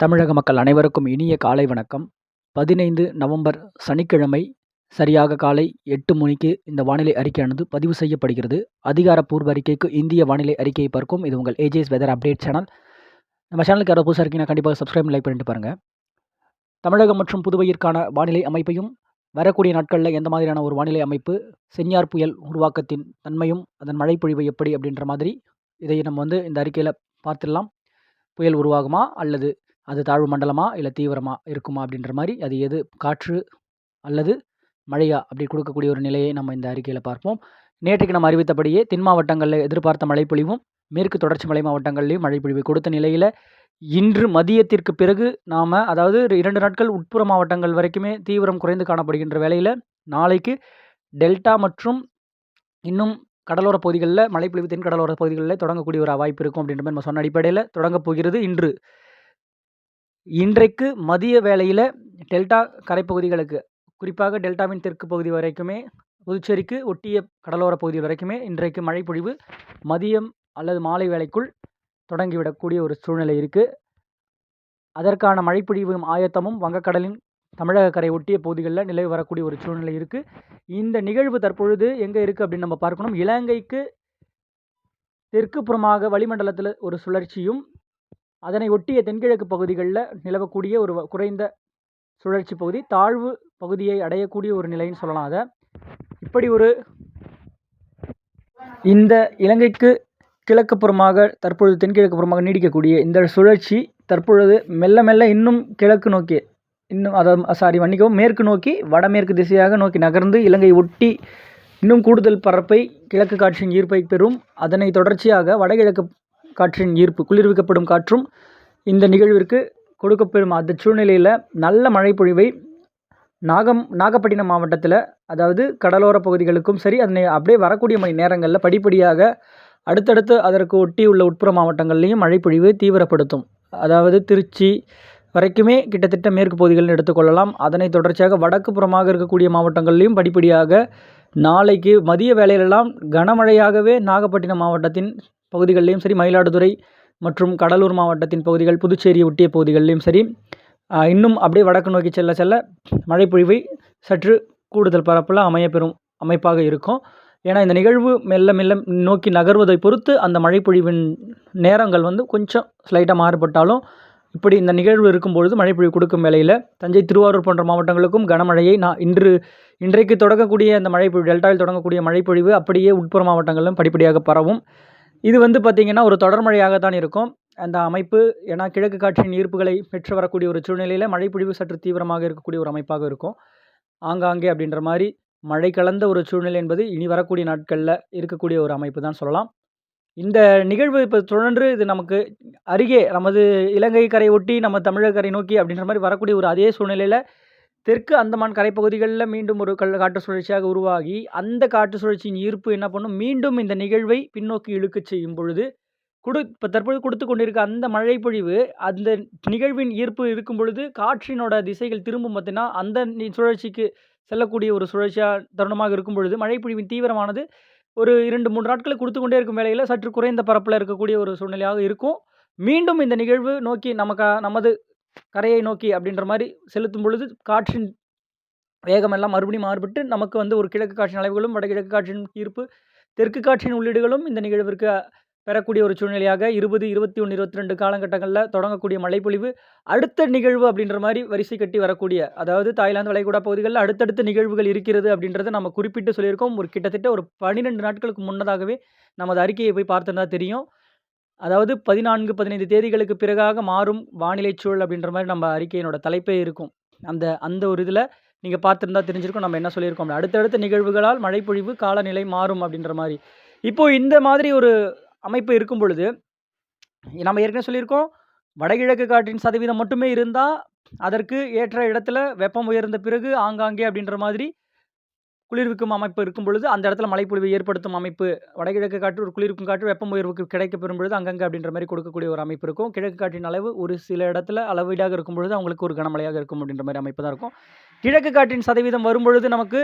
தமிழக மக்கள் அனைவருக்கும் இனிய காலை வணக்கம். பதினைந்து நவம்பர் சனிக்கிழமை சரியாக காலை எட்டு மணிக்கு இந்த வானிலை அறிக்கையானது பதிவு செய்யப்படுகிறது. அதிகாரப்பூர்வ அறிக்கைக்கு இந்திய வானிலை அறிக்கையை பார்க்கும். இது உங்கள் ஏஜேஸ் வெதர் அப்டேட் சேனல் நம்ம சேனலுக்கு யாராவது புதுசாக இருக்கீங்கன்னா கண்டிப்பாக சப்ஸ்கிரைப் லைக் பண்ணிட்டு பாருங்கள் தமிழகம் மற்றும் புதுவையிற்கான வானிலை அமைப்பையும் வரக்கூடிய நாட்களில் எந்த மாதிரியான ஒரு வானிலை அமைப்பு செஞ்ஞார் புயல் உருவாக்கத்தின் தன்மையும் அதன் மழை பொழிவு எப்படி அப்படின்ற மாதிரி இதை நம்ம வந்து இந்த அறிக்கையில் பார்த்துடலாம். புயல் உருவாகுமா அல்லது அது தாழ்வு மண்டலமா இல்லை தீவிரமாக இருக்குமா அப்படின்ற மாதிரி அது எது காற்று அல்லது மழையா அப்படி கொடுக்கக்கூடிய ஒரு நிலையை நம்ம இந்த அறிக்கையில் பார்ப்போம். நேற்றுக்கு நம்ம அறிவித்தபடியே தென் மாவட்டங்களில் எதிர்பார்த்த மழைப்பொழிவும் மேற்கு தொடர்ச்சி மலை மாவட்டங்கள்லேயும் மழைப்பொழிவு கொடுத்த நிலையில் இன்று மதியத்திற்கு பிறகு நாம் அதாவது இரண்டு நாட்கள் உட்புற மாவட்டங்கள் வரைக்குமே தீவிரம் குறைந்து காணப்படுகின்ற வேளையில் நாளைக்கு டெல்டா மற்றும் இன்னும் கடலோர பகுதிகளில் மழைப்பொழிவு தென் கடலோர பகுதிகளில் தொடங்கக்கூடிய ஒரு வாய்ப்பு இருக்கும் அப்படின்ற மாதிரி நம்ம சொன்ன அடிப்படையில் தொடங்கப் போகிறது இன்று. இன்றைக்கு மதிய வேளையில் டெல்டா கரைப்பகுதிகளுக்கு குறிப்பாக டெல்டாவின் தெற்கு பகுதி வரைக்குமே புதுச்சேரிக்கு ஒட்டிய கடலோர பகுதி வரைக்குமே இன்றைக்கு மழைப்பொழிவு மதியம் அல்லது மாலை வேளைக்குள் தொடங்கிவிடக்கூடிய ஒரு சூழ்நிலை இருக்குது அதற்கான மழைப்பொழிவும் ஆயத்தமும் வங்கக்கடலின் தமிழக கரை ஒட்டிய பகுதிகளில் நிலவி வரக்கூடிய ஒரு சூழ்நிலை இருக்குது இந்த நிகழ்வு தற்பொழுது எங்கே இருக்குது அப்படின்னு நம்ம பார்க்கணும். இலங்கைக்கு தெற்கு புறமாக வளிமண்டலத்தில் ஒரு சுழற்சியும் அதனை ஒட்டிய தென்கிழக்கு பகுதிகளில் நிலவக்கூடிய ஒரு குறைந்த சுழற்சி பகுதி தாழ்வு பகுதியை அடையக்கூடிய ஒரு நிலைன்னு சொல்லலாம் அதை. இப்படி ஒரு இந்த இலங்கைக்கு கிழக்கு புறமாக தற்பொழுது தென்கிழக்கு புறமாக நீடிக்கக்கூடிய இந்த சுழற்சி தற்பொழுது மெல்ல மெல்ல இன்னும் கிழக்கு நோக்கி இன்னும் அதாவது சாரி மன்னிக்கவும் மேற்கு நோக்கி வடமேற்கு திசையாக நோக்கி நகர்ந்து இலங்கை ஒட்டி இன்னும் கூடுதல் பரப்பை கிழக்கு காற்றின் ஈர்ப்பை பெறும். அதனை தொடர்ச்சியாக வடகிழக்கு காற்றின் ஈர்ப்பு குளிர்விக்கப்படும் காற்றும் இந்த நிகழ்விற்கு கொடுக்கப்பெறும் அந்த சூழ்நிலையில் நல்ல மழை பொழிவை நாகம் நாகப்பட்டினம் மாவட்டத்தில் அதாவது கடலோர பகுதிகளுக்கும் சரி அதனை அப்படியே வரக்கூடிய மணி நேரங்களில் படிப்படியாக அடுத்தடுத்து அதற்கு ஒட்டி உள்ள உட்புற மாவட்டங்கள்லேயும் மழைப்பொழிவு தீவிரப்படுத்தும். அதாவது திருச்சி வரைக்குமே கிட்டத்தட்ட மேற்கு பகுதிகளில் எடுத்துக்கொள்ளலாம் அதனை தொடர்ச்சியாக வடக்கு புறமாக இருக்கக்கூடிய மாவட்டங்கள்லேயும் படிப்படியாக நாளைக்கு மதிய வேளையிலெல்லாம் கனமழையாகவே நாகப்பட்டினம் மாவட்டத்தின் பகுதிகளிலையும் சரி மயிலாடுதுறை மற்றும் கடலூர் மாவட்டத்தின் பகுதிகள் புதுச்சேரியை ஒட்டிய பகுதிகளிலையும் சரி இன்னும் அப்படியே வடக்கு நோக்கி செல்ல செல்ல மழைப்பொழிவை சற்று கூடுதல் பரப்பில் அமையப்பெறும் அமைப்பாக இருக்கும். ஏன்னா இந்த நிகழ்வு மெல்ல மெல்ல நோக்கி நகர்வதை பொறுத்து அந்த மழைப்பொழிவின் நேரங்கள் வந்து கொஞ்சம் ஸ்லைட்டாக மாறுபட்டாலும் இப்படி இந்த நிகழ்வு இருக்கும்பொழுது மழைப்பொழிவு கொடுக்கும் வேலையில் தஞ்சை திருவாரூர் போன்ற மாவட்டங்களுக்கும் கனமழையை நான் இன்று இன்றைக்கு தொடங்கக்கூடிய அந்த மழைப்பொழிவு டெல்டாவில் தொடங்கக்கூடிய மழைப்பொழிவு அப்படியே உட்புற மாவட்டங்களிலும் படிப்படியாக பரவும். இது வந்து பார்த்திங்கன்னா ஒரு தொடர்மழையாகத்தான் இருக்கும். அந்த அமைப்பு ஏன்னா கிழக்கு காற்றின் ஈர்ப்புகளை பெற்று வரக்கூடிய ஒரு சூழ்நிலையில் மழைப்பொழிவு சற்று தீவிரமாக இருக்கக்கூடிய ஒரு அமைப்பாக இருக்கும். ஆங்காங்கே அப்படின்ற மாதிரி மழை கலந்த ஒரு சூழ்நிலை என்பது இனி வரக்கூடிய நாட்களில் இருக்கக்கூடிய ஒரு அமைப்பு தான் சொல்லலாம். இந்த நிகழ்வு இப்போ தொடர்ந்து இது நமக்கு அருகே நமது இலங்கை கரை ஒட்டி நம்ம தமிழக கரை நோக்கி அப்படின்ற மாதிரி வரக்கூடிய ஒரு அதே சூழ்நிலையில் தெற்கு அந்தமான் கரைப்பகுதிகளில் மீண்டும் ஒரு கல் காற்று சுழற்சியாக உருவாகி அந்த காற்று சுழற்சியின் ஈர்ப்பு என்ன பண்ணும்? மீண்டும் இந்த நிகழ்வை பின்னோக்கி இழுக்கச் செய்யும் பொழுது கொடு இப்போ தற்போது கொடுத்து கொண்டிருக்க அந்த மழை பொழிவு அந்த நிகழ்வின் ஈர்ப்பு இருக்கும் பொழுது காற்றினோட திசைகள் திரும்பும் பார்த்தீங்கன்னா அந்த சுழற்சிக்கு செல்லக்கூடிய ஒரு சுழற்சியாக தருணமாக இருக்கும் பொழுது மழைப்பொழிவின் தீவிரமானது ஒரு இரண்டு மூன்று நாட்களை கொடுத்து கொண்டே இருக்கும் வேலையில் சற்று குறைந்த பரப்பில் இருக்கக்கூடிய ஒரு சூழ்நிலையாக இருக்கும். மீண்டும் இந்த நிகழ்வு நோக்கி நமக்கு நமது கரையை நோக்கி அப்படின்ற மாதிரி செலுத்தும் பொழுது காற்றின் வேகம் எல்லாம் மறுபடியும் மாறுபட்டு நமக்கு வந்து ஒரு கிழக்கு காற்றின் அளவுகளும் வடகிழக்கு காற்றின் ஈர்ப்பு தெற்கு காற்றின் உள்ளீடுகளும் இந்த நிகழ்விற்கு பெறக்கூடிய ஒரு சூழ்நிலையாக இருபது இருபத்தி ஒன்று இருபத்தி ரெண்டு காலகட்டங்களில் தொடங்கக்கூடிய மழைப்பொழிவு அடுத்த நிகழ்வு அப்படின்ற மாதிரி வரிசை கட்டி வரக்கூடிய அதாவது தாய்லாந்து வளைகுடா பகுதிகளில் அடுத்தடுத்த நிகழ்வுகள் இருக்கிறது அப்படின்றத நம்ம குறிப்பிட்டு சொல்லியிருக்கோம். ஒரு கிட்டத்தட்ட ஒரு பன்னிரெண்டு நாட்களுக்கு முன்னதாகவே நமது அறிக்கையை போய் பார்த்துருந்தா தெரியும். அதாவது பதினான்கு பதினைந்து தேதிகளுக்கு பிறகாக மாறும் வானிலை சூழல் அப்படின்ற மாதிரி நம்ம அறிக்கையினோட தலைப்பே இருக்கும். அந்த அந்த ஒரு இதில் நீங்கள் பார்த்துருந்தா தெரிஞ்சிருக்கும் நம்ம என்ன சொல்லியிருக்கோம் அடுத்தடுத்த நிகழ்வுகளால் மழைப்பொழிவு காலநிலை மாறும் அப்படின்ற மாதிரி. இப்போது இந்த மாதிரி ஒரு அமைப்பு இருக்கும் பொழுது நம்ம ஏற்கனவே சொல்லியிருக்கோம் வடகிழக்கு காற்றின் சதவீதம் மட்டுமே இருந்தால் அதற்கு ஏற்ற இடத்துல வெப்பம் உயர்ந்த பிறகு ஆங்காங்கே அப்படின்ற மாதிரி குளிர்விக்கும் அமைப்பு இருக்கும் பொழுது அந்த இடத்துல மழைப்பொழிவை ஏற்படுத்தும் அமைப்பு வடகிழக்கு காற்று ஒரு குளிர்க்கும் காற்று வெப்பம் உயர்வுக்கு கிடைக்கப்பெறும் பொழுது அங்கங்கே அப்படின்ற மாதிரி கொடுக்கக்கூடிய ஒரு அமைப்பு இருக்கும். கிழக்கு காற்றின் அளவு ஒரு சில இடத்துல அளவீடாக இருக்கும் பொழுது அவங்களுக்கு ஒரு கனமழையாக இருக்கும் அப்படின்ற மாதிரி அமைப்பு தான் இருக்கும். கிழக்கு காற்றின் சதவீதம் வரும்பொழுது நமக்கு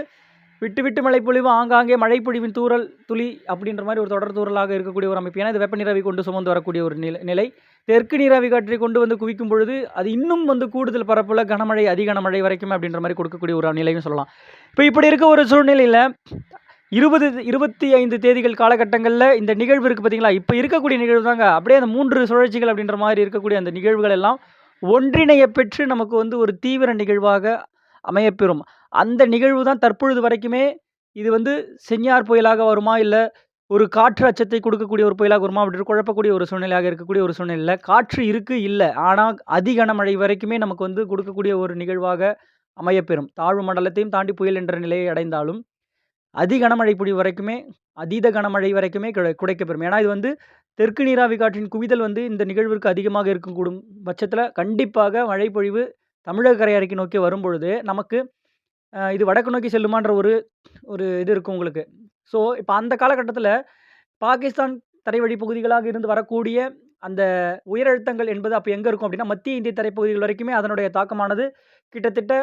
விட்டு விட்டு மழைப்பொழிவு ஆங்காங்கே மழைப்பொழிவின் தூறல் துளி அப்படின்ற மாதிரி ஒரு தொடர் தூரலாக இருக்கக்கூடிய ஒரு அமைப்பு. ஏன்னா இது வெப்ப நீராவி கொண்டு சுமந்து வரக்கூடிய ஒரு நிலை நிலை. தெற்கு நீராவி காற்றை கொண்டு வந்து குவிக்கும் பொழுது அது இன்னும் வந்து கூடுதல் பரப்பில் கனமழை அதி கனமழை வரைக்கும் அப்படின்ற மாதிரி கொடுக்கக்கூடிய ஒரு நிலையும் சொல்லலாம். இப்போ இப்படி இருக்க ஒரு சூழ்நிலையில் இருபது இருபத்தி ஐந்து தேதிகள் காலகட்டங்களில் இந்த நிகழ்வு இருக்குது பார்த்தீங்களா? இப்போ இருக்கக்கூடிய நிகழ்வு தாங்க. அப்படியே அந்த மூன்று சுழற்சிகள் அப்படின்ற மாதிரி இருக்கக்கூடிய அந்த நிகழ்வுகள் எல்லாம் ஒன்றிணைய பெற்று நமக்கு வந்து ஒரு தீவிர நிகழ்வாக அமையப்பெறும் அந்த நிகழ்வு தான் தற்பொழுது வரைக்குமே இது வந்து செஞ்சார் புயலாக வருமா இல்லை ஒரு காற்று அச்சத்தை கொடுக்கக்கூடிய ஒரு புயலாக வருமா அப்படின்னு குழப்பக்கூடிய ஒரு சூழ்நிலையாக இருக்கக்கூடிய ஒரு சூழ்நிலையில் காற்று இருக்குது இல்லை. ஆனால் அதி கனமழை வரைக்குமே நமக்கு வந்து கொடுக்கக்கூடிய ஒரு நிகழ்வாக அமையப்பெறும். தாழ்வு மண்டலத்தையும் தாண்டி புயல் என்ற நிலையை அடைந்தாலும் அதி கனமழை வரைக்குமே அதீத கனமழை வரைக்குமே குடைக்கப்பெறும். ஏன்னா இது வந்து தெற்கு நீராவி காற்றின் குவிதல் வந்து இந்த நிகழ்விற்கு அதிகமாக இருக்கக்கூடும் பட்சத்தில் கண்டிப்பாக மழை பொழிவு தமிழக கரையறைக்கு நோக்கி வரும்பொழுது நமக்கு இது வடக்கு நோக்கி செல்லுமான்ற ஒரு ஒரு இது இருக்கும் உங்களுக்கு. ஸோ இப்போ அந்த காலகட்டத்தில் பாகிஸ்தான் தரைவழி பகுதிகளாக இருந்து வரக்கூடிய அந்த உயரழுத்தங்கள் என்பது அப்போ எங்கே இருக்கும் அப்படின்னா மத்திய இந்திய தரைப்பகுதிகள் வரைக்குமே அதனுடைய தாக்கமானது கிட்டத்தட்ட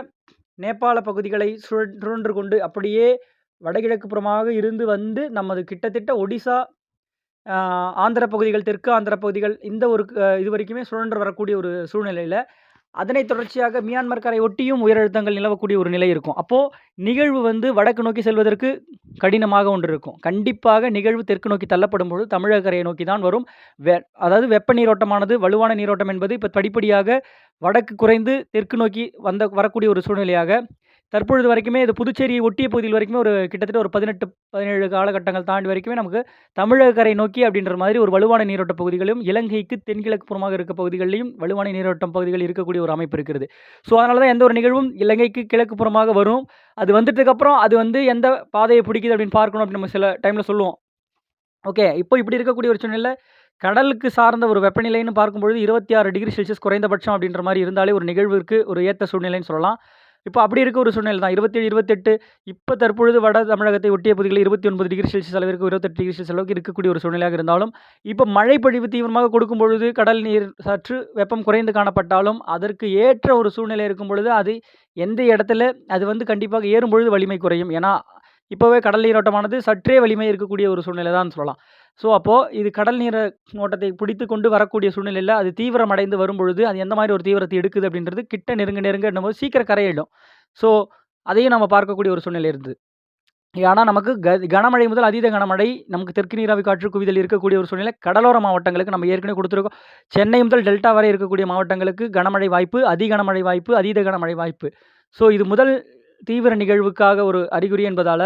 நேபாள பகுதிகளை சுழன்று கொண்டு அப்படியே வடகிழக்கு புறமாக இருந்து வந்து நமது கிட்டத்தட்ட ஒடிசா ஆந்திர பகுதிகள் தெற்கு ஆந்திர பகுதிகள் இந்த ஒரு க- இது வரைக்குமே சுழன்று வரக்கூடிய ஒரு சூழ்நிலையில் அதனை தொடர்ச்சியாக மியான்மர் கரை ஒட்டியும் உயரழுத்தங்கள் நிலவக்கூடிய ஒரு நிலை இருக்கும். அப்போது நிகழ்வு வந்து வடக்கு நோக்கி செல்வதற்கு கடினமாக ஒன்று இருக்கும். கண்டிப்பாக நிகழ்வு தெற்கு நோக்கி தள்ளப்படும் பொழுது தமிழக கரையை நோக்கி தான் வரும். வெ அதாவது வெப்ப நீரோட்டமானது வலுவான நீரோட்டம் என்பது இப்போ படிப்படியாக வடக்கு குறைந்து தெற்கு நோக்கி வந்த வரக்கூடிய ஒரு சூழ்நிலையாக தற்பொழுது வரைக்குமே இது புதுச்சேரியை ஒட்டிய பகுதியில் வரைக்குமே ஒரு கிட்டத்தட்ட ஒரு பதினெட்டு பதினேழு காலகட்டங்கள் தாண்டி வரைக்குமே நமக்கு தமிழக கரை நோக்கி அப்படின்ற மாதிரி ஒரு வலுவான நீரோட்ட பகுதிகளும் இலங்கைக்கு தென்கிழக்கு புறமாக இருக்க பகுதிகளிலும் வலுவான நீரோட்டம் பகுதிகள் இருக்கக்கூடிய ஒரு அமைப்பு இருக்கிறது ஸோ அதனால தான் எந்த ஒரு நிகழ்வும் இலங்கைக்கு கிழக்கு புறமாக வரும். அது வந்துட்டதுக்கப்புறம் அது வந்து எந்த பாதையை பிடிக்குது அப்படின்னு பார்க்கணும் அப்படின்னு நம்ம சில டைமில் சொல்லுவோம். ஓகே இப்போ இப்படி இருக்கக்கூடிய ஒரு சூழ்நிலை கடலுக்கு சார்ந்த ஒரு வெப்பநிலைன்னு பார்க்கும்பொழுது இருபத்தி ஆறு டிகிரி செல்சியஸ் குறைந்தபட்சம் அப்படின்ற மாதிரி இருந்தாலே ஒரு நிகழ்விற்கு ஒரு ஏற்ற சூழ்நிலைன்னு சொல்லலாம். இப்போ அப்படி இருக்க ஒரு சூழ்நிலை தான். இருபத்தேழு இருபத்தெட்டு இப்போ தற்பொழுது வட தமிழகத்தை ஒட்டிய பகுதிகளில் இருபத்தி ஒன்பது டிகிரி செல்சியஸ் அளவிற்கு இருபத்தெட்டு டிகிரி செல்சியஸ் அளவுக்கு இருக்கக்கூடிய ஒரு சூழ்நிலையாக இருந்தாலும் இப்போ மழை பொழிவு தீவிரமாக கொடுக்கும் பொழுது கடல் நீர் சற்று வெப்பம் குறைந்து காணப்பட்டாலும் அதற்கு ஏற்ற ஒரு சூழ்நிலை இருக்கும் பொழுது அது எந்த இடத்துல அது வந்து கண்டிப்பாக ஏறும் பொழுது வலிமை குறையும். ஏன்னா இப்போவே கடல் நீரோட்டமானது சற்றே வலிமை இருக்கக்கூடிய ஒரு சூழ்நிலை தான் சொல்லலாம். ஸோ அப்போது இது கடல் நீர ஓட்டத்தை பிடித்து கொண்டு வரக்கூடிய சூழ்நிலையில் அது தீவிரம் அடைந்து வரும்பொழுது அது எந்த மாதிரி ஒரு தீவிரத்தை எடுக்குது அப்படின்றது கிட்ட நெருங்க நெருங்க என்னும்போது சீக்கிரம் கரையிடும் ஸோ அதையும் நம்ம பார்க்கக்கூடிய ஒரு சூழ்நிலை இருந்தது. ஆனால் நமக்கு க கனமழை முதல் அதீத கனமழை நமக்கு தெற்கு நீராவி காற்று குவிதல் இருக்கக்கூடிய ஒரு சூழ்நிலை கடலோர மாவட்டங்களுக்கு நம்ம ஏற்கனவே கொடுத்துருக்கோம். சென்னை முதல் டெல்டா வரை இருக்கக்கூடிய மாவட்டங்களுக்கு கனமழை வாய்ப்பு அதி கனமழை வாய்ப்பு அதீத கனமழை வாய்ப்பு. ஸோ இது முதல் தீவிர நிகழ்வுக்காக ஒரு அறிகுறி என்பதால்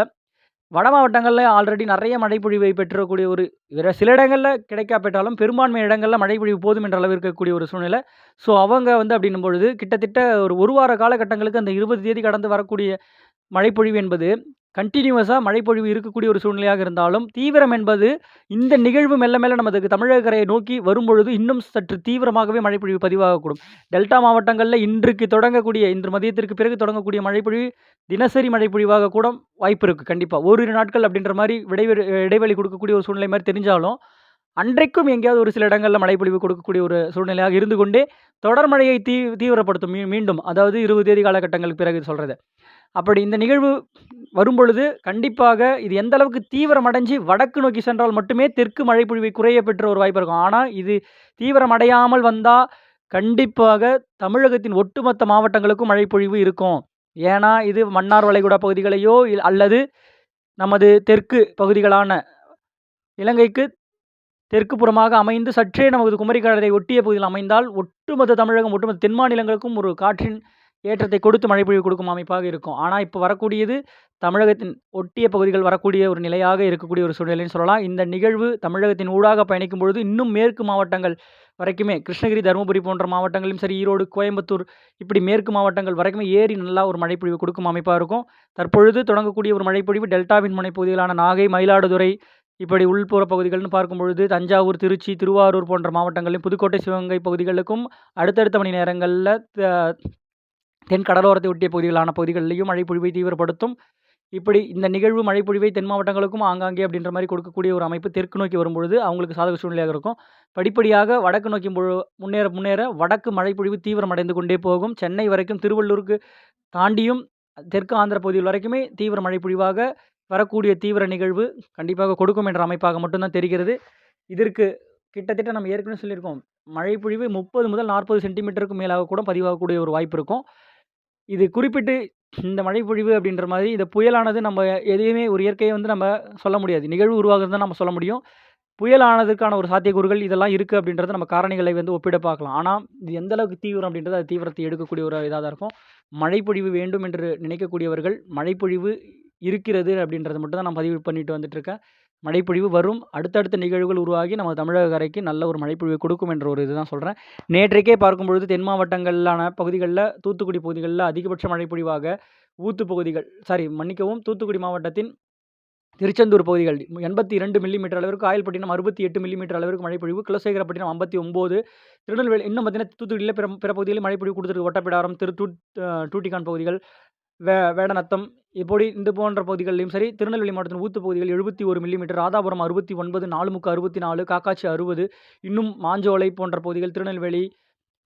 வட மாவட்டங்களில் ஆல்ரெடி நிறைய மழைப்பொழிவை பெற்றக்கூடிய ஒரு வேறு சில இடங்களில் கிடைக்காப்பட்டாலும் பெரும்பான்மை இடங்களில் மழைப்பொழிவு போதும் என்ற அளவு இருக்கக்கூடிய ஒரு சூழ்நிலை. ஸோ அவங்க வந்து அப்படின்னும் பொழுது கிட்டத்தட்ட ஒரு ஒரு வார காலகட்டங்களுக்கு அந்த இருபது தேதி கடந்து வரக்கூடிய மழைப்பொழிவு என்பது கண்டினியூவஸாக மழைப்பொழிவு இருக்கக்கூடிய ஒரு சூழ்நிலையாக இருந்தாலும் தீவிரம் என்பது இந்த நிகழ்வு மெல்ல மெல்ல நமது தமிழக கரையை நோக்கி வரும்பொழுது இன்னும் சற்று தீவிரமாகவே மழைப்பொழிவு பதிவாகக்கூடும். டெல்டா மாவட்டங்களில் இன்றைக்கு தொடங்கக்கூடிய இன்று மதியத்திற்கு பிறகு தொடங்கக்கூடிய மழைப்பொழிவு தினசரி மழைப்பொழிவாக கூட வாய்ப்பு இருக்குது கண்டிப்பாக ஓரிரு நாட்கள் அப்படின்ற மாதிரி விடைவெளி இடைவெளி கொடுக்கக்கூடிய ஒரு சூழ்நிலை மாதிரி தெரிஞ்சாலும் அன்றைக்கும் எங்கேயாவது ஒரு சில இடங்களில் மழைப்பொழிவு கொடுக்கக்கூடிய ஒரு சூழ்நிலையாக இருந்து கொண்டே தொடர் மழையை தீ தீவிரப்படுத்தும் மீண்டும் அதாவது இருபது தேதி காலகட்டங்களுக்கு பிறகு சொல்கிறது அப்படி இந்த நிகழ்வு வரும்பொழுது கண்டிப்பாக இது எந்த அளவுக்கு தீவிரமடைஞ்சு வடக்கு நோக்கி சென்றால் மட்டுமே தெற்கு மழைப்பொழிவை குறைய பெற்ற ஒரு வாய்ப்பு இருக்கும். ஆனால் இது தீவிரமடையாமல் வந்தால் கண்டிப்பாக தமிழகத்தின் ஒட்டுமொத்த மாவட்டங்களுக்கும் மழைப்பொழிவு இருக்கும். ஏன்னா இது மன்னார் வளைகுடா பகுதிகளையோ இல் அல்லது நமது தெற்கு பகுதிகளான இலங்கைக்கு தெற்கு புறமாக அமைந்து சற்றே நமது குமரிக்கடலை ஒட்டிய பகுதியில் அமைந்தால் ஒட்டுமொத்த தமிழகம் ஒட்டுமொத்த தென் மாநிலங்களுக்கும் ஒரு காற்றின் ஏற்றத்தை கொடுத்து மழைப்பொழிவு கொடுக்கும் அமைப்பாக இருக்கும். ஆனால் இப்போ வரக்கூடியது தமிழகத்தின் ஒட்டிய பகுதிகள் வரக்கூடிய ஒரு நிலையாக இருக்கக்கூடிய ஒரு சூழ்நிலைன்னு சொல்லலாம். இந்த நிகழ்வு தமிழகத்தின் ஊடாக பயணிக்கும் பொழுது இன்னும் மேற்கு மாவட்டங்கள் வரைக்குமே கிருஷ்ணகிரி தருமபுரி போன்ற மாவட்டங்களிலும் சரி ஈரோடு கோயம்புத்தூர் இப்படி மேற்கு மாவட்டங்கள் வரைக்குமே ஏறி நல்லா ஒரு மழைப்பொழிவு கொடுக்கும் அமைப்பாக இருக்கும். தற்பொழுது தொடங்கக்கூடிய ஒரு மழைப்பொழிவு டெல்டாவின் முனைப்பகுதிகளான நாகை மயிலாடுதுறை இப்படி உள்புற பகுதிகள்னு பார்க்கும் பொழுது தஞ்சாவூர் திருச்சி திருவாரூர் போன்ற மாவட்டங்களிலும் புதுக்கோட்டை சிவகங்கை பகுதிகளுக்கும் அடுத்தடுத்த மணி நேரங்களில் தென் கடலோரத்தை ஒட்டிய பகுதிகளான பகுதிகளிலையும் மழைப்பொழிவை தீவிரப்படுத்தும். இப்படி இந்த நிகழ்வு மழைப்பொழிவை தென் மாவட்டங்களுக்கும் ஆங்காங்கே அப்படின்ற மாதிரி கொடுக்கக்கூடிய ஒரு அமைப்பு தெற்கு நோக்கி வரும்பொழுது அவங்களுக்கு சாதக சூழ்நிலையாக இருக்கும். படிப்படியாக வடக்கு நோக்கி முன்னேற முன்னேற வடக்கு மழைப்பொழிவு தீவிரமடைந்து கொண்டே போகும். சென்னை வரைக்கும் திருவள்ளூருக்கு தாண்டியும் தெற்கு ஆந்திர பகுதிகள் வரைக்குமே தீவிர மழை பொழிவாக வரக்கூடிய தீவிர நிகழ்வு கண்டிப்பாக கொடுக்கும் என்ற அமைப்பாக மட்டும்தான் தெரிகிறது. இதற்கு கிட்டத்தட்ட நம்ம ஏற்கனவே சொல்லியிருக்கோம். மழை பொழிவு முப்பது முதல் நாற்பது சென்டிமீட்டருக்கு மேலாக கூட பதிவாகக்கூடிய ஒரு வாய்ப்பு இருக்கும். இது குறிப்பிட்டு இந்த மழை பொழிவு அப்படின்ற மாதிரி இந்த புயலானது நம்ம எதையுமே ஒரு இயற்கையை வந்து நம்ம சொல்ல முடியாது. நிகழ்வு உருவாகிறது தான் நம்ம சொல்ல முடியும். புயலானதுக்கான ஒரு சாத்தியக்கூறுகள் இதெல்லாம் இருக்குது அப்படின்றத நம்ம காரணிகளை வந்து ஒப்பிட பார்க்கலாம். ஆனால் இது எந்த அளவுக்கு தீவிரம் அப்படின்றது அது தீவிரத்தை எடுக்கக்கூடிய ஒரு இதாக தான் இருக்கும். மழைப்பொழிவு வேண்டும் என்று நினைக்கக்கூடியவர்கள் மழைப்பொழிவு இருக்கிறது அப்படின்றத மட்டும் தான் நான் பதிவு பண்ணிட்டு வந்துட்டுருக்கேன் மழைப்பொழிவு வரும். அடுத்தடுத்த நிகழ்வுகள் உருவாகி நம்ம தமிழக கரைக்கு நல்ல ஒரு மழைப்பொழிவு கொடுக்கும் என்ற ஒரு இதுதான் சொல்கிறேன் நேற்றைக்கே பார்க்கும் பொழுது தென் மாவட்டங்களான பகுதிகளில் தூத்துக்குடி பகுதிகளில் அதிகபட்ச மழைப்பொழிவாக ஊத்து பகுதிகள் சாரி மன்னிக்கவும் தூத்துக்குடி மாவட்டத்தின் திருச்செந்தூர் பகுதிகள் எண்பத்தி இரண்டு மில்லிமீட்டர் அளவிற்கு ஆயல்பட்டினம் அறுபத்தி எட்டு மில்லிமீட்டர் அளவிற்கு மழைப்பொழிவு குலசேகரப்பட்டினம் ஐம்பத்தி ஒம்பது திருநெல்வேலி இன்னும் பார்த்தீங்கன்னா தூத்துக்குடியில் பிற பிற பகுதிகளில் மழைப்பொழிவு கொடுத்துருக்கு ஒட்டப்பிடாரம் திரு டூட்டிகான் பகுதிகள் வே வேடநத்தம் இப்படி இந்த போன்ற பகுதிகளிலும் சரி திருநெல்வேலி மாவட்டத்தின் ஊத்து பகுதிகள் எழுபத்தி ஒரு மில்லிமீட்டர் ராதாபுரம் அறுபத்தி ஒன்பது நாலுமுக்கு அறுபத்தி நாலு காக்காட்சி அறுபது இன்னும் மாஞ்சோலை போன்ற பகுதிகள் திருநெல்வேலி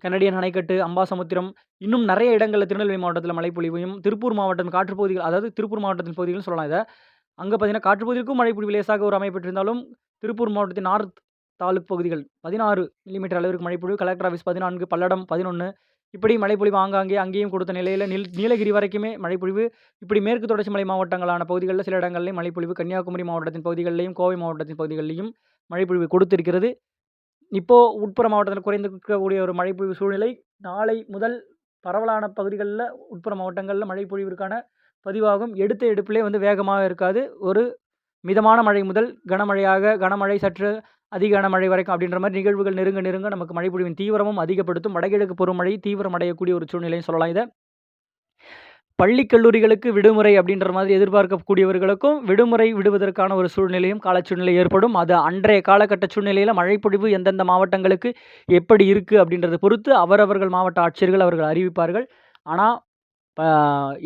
கனடியன் அணைக்கட்டு அம்பாசமுத்திரம் இன்னும் நிறைய இடங்களில் திருநெல்வேலி மாவட்டத்தில் மழைப்பொழிவையும் திருப்பூர் மாவட்டம் காற்றுப்பகுதிகள் அதாவது திருப்பூர் மாவட்டத்தின் பகுதிகள் சொல்லலாம் இதை. அங்கே பார்த்தீங்கன்னா காற்றுப்பகுதிக்கும் மழைப்பொழிவு லேசாக ஒரு அமைப்பெற்றிருந்தாலும் திருப்பூர் மாவட்டத்தின் நார்த் தாலுக் பகுதிகள் பதினாறு மில்லிமீட்டர் அளவிற்கு மழைப்பொழிவு கலெக்டர் ஆஃபீஸ் பதினான்கு பல்லடம் பதினொன்று இப்படி மழைப்பொழிவு ஆங்காங்கே அங்கேயும் கொடுத்த நிலையில் நில் நீலகிரி வரைக்குமே மழைப்பொழிவு. இப்படி மேற்கு தொடர்ச்சி மலை மாவட்டங்களான பகுதிகளில் சில இடங்களிலும் மழைப்பொழிவு. கன்னியாகுமரி மாவட்டத்தின் பகுதிகளிலையும் கோவை மாவட்டத்தின் பகுதிகளிலையும் மழைப்பொழிவு கொடுத்திருக்கிறது. இப்போது உட்புற மாவட்டத்தில் குறைந்து இருக்கக்கூடிய ஒரு மழைப்பொழிவு சூழ்நிலை நாளை முதல் பரவலான பகுதிகளில் உட்புற மாவட்டங்களில் மழைப்பொழிவிற்கான பதிவாகும். எடுத்த எடுப்பிலே வந்து வேகமாக இருக்காது. ஒரு மிதமான மழை முதல் கனமழையாக கனமழை சற்று அதிகான மழை வரைக்கும் அப்படின்ற மாதிரி நிகழ்வுகள் நெருங்க நெருங்க நமக்கு மழைப்பொழிவின் தீவிரமும் அதிகப்படுத்தும். வடகிழக்கு பருவமழை தீவிரமடையக்கூடிய ஒரு சூழ்நிலையும் சொல்லலாம் இதை. பள்ளி கல்லூரிகளுக்கு விடுமுறை அப்படின்ற மாதிரி எதிர்பார்க்கக்கூடியவர்களுக்கும் விடுமுறை விடுவதற்கான ஒரு சூழ்நிலையும் கால சூழ்நிலை ஏற்படும். அது அன்றைய காலகட்ட சூழ்நிலையில் மழைப்பொழிவு எந்தெந்த மாவட்டங்களுக்கு எப்படி இருக்குது அப்படின்றத பொறுத்து அவரவர்கள் மாவட்ட ஆட்சியர்கள் அவர்கள் அறிவிப்பார்கள். ஆனால்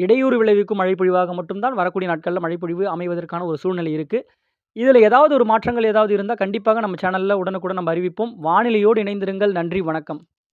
இடையூறு விளைவிக்கும் மழைப்பொழிவாக மட்டும்தான் வரக்கூடிய நாட்களில் மழைப்பொழிவு அமைவதற்கான ஒரு சூழ்நிலை இருக்குது இதில் ஏதாவது ஒரு மாற்றங்கள் ஏதாவது இருந்தால் கண்டிப்பாக நம்ம சேனலில் உடனுக்குடன் நம்ம அறிவிப்போம். வானிலையோடு இணைந்திருங்கள். நன்றி. வணக்கம்.